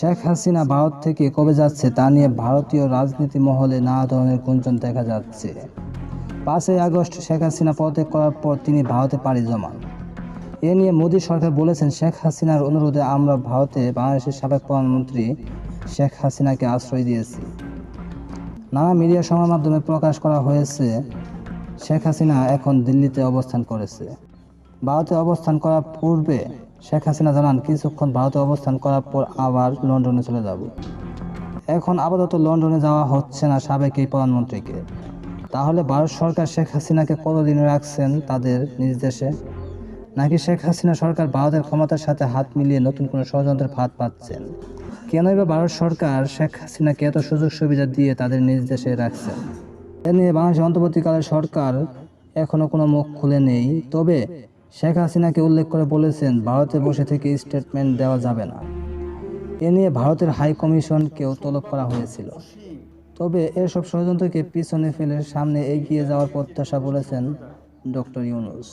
শেখ হাসিনা ভারত থেকে কবে যাচ্ছে তা নিয়ে ভারতীয় রাজনীতি মহলে নানা ধরনের গুঞ্জন দেখা যাচ্ছে। পাঁচই আগস্ট শেখ হাসিনা পদত্যাগ করার পর তিনি ভারতে পাড়ি জমান। এ নিয়ে মোদী সরকার বলেছেন, শেখ হাসিনার অনুরোধে আমরা ভারতে বাংলাদেশের সাবেক প্রধানমন্ত্রী শেখ হাসিনাকে আশ্রয় দিয়েছি। নানা মিডিয়া সংবাদ মাধ্যমে প্রকাশ করা হয়েছে, শেখ হাসিনা এখন দিল্লিতে অবস্থান করেছে। ভারতে অবস্থান করার পূর্বে শেখ হাসিনা জানান, কিছুক্ষণ ভারতে অবস্থান করার পর আবার লন্ডনে চলে যাব। এখন আপাতত লন্ডনে যাওয়া হচ্ছে না সাবেক এই প্রধানমন্ত্রীকে। তাহলে ভারত সরকার শেখ হাসিনাকে কতদিন রাখছেন তাদের নিজ দেশে নাকি শেখ হাসিনা সরকার ভারতের ক্ষমতার সাথে হাত মিলিয়ে নতুন কোনো ষড়যন্ত্রের ফাঁদ পাচ্ছেন? কেনই বা ভারত সরকার শেখ হাসিনাকে এত সুযোগ সুবিধা দিয়ে তাদের নিজ দেশে রাখছেন এ নিয়ে বাংলাদেশ অন্তর্বর্তীকালের সরকার এখনও কোনো মুখ খুলে নেই। তবে শেখ হাসিনাকে উল্লেখ করে বলেছেন, ভারতে বসে থেকে স্টেটমেন্ট দেওয়া যাবে না। এ নিয়ে ভারতের হাই কমিশনকেও তলব করা হয়েছিল। তবে এসব ষড়যন্ত্রকে পিছনে ফেলে সামনে এগিয়ে যাওয়ার প্রত্যাশা বলেছেন ডক্টর ইউনুস।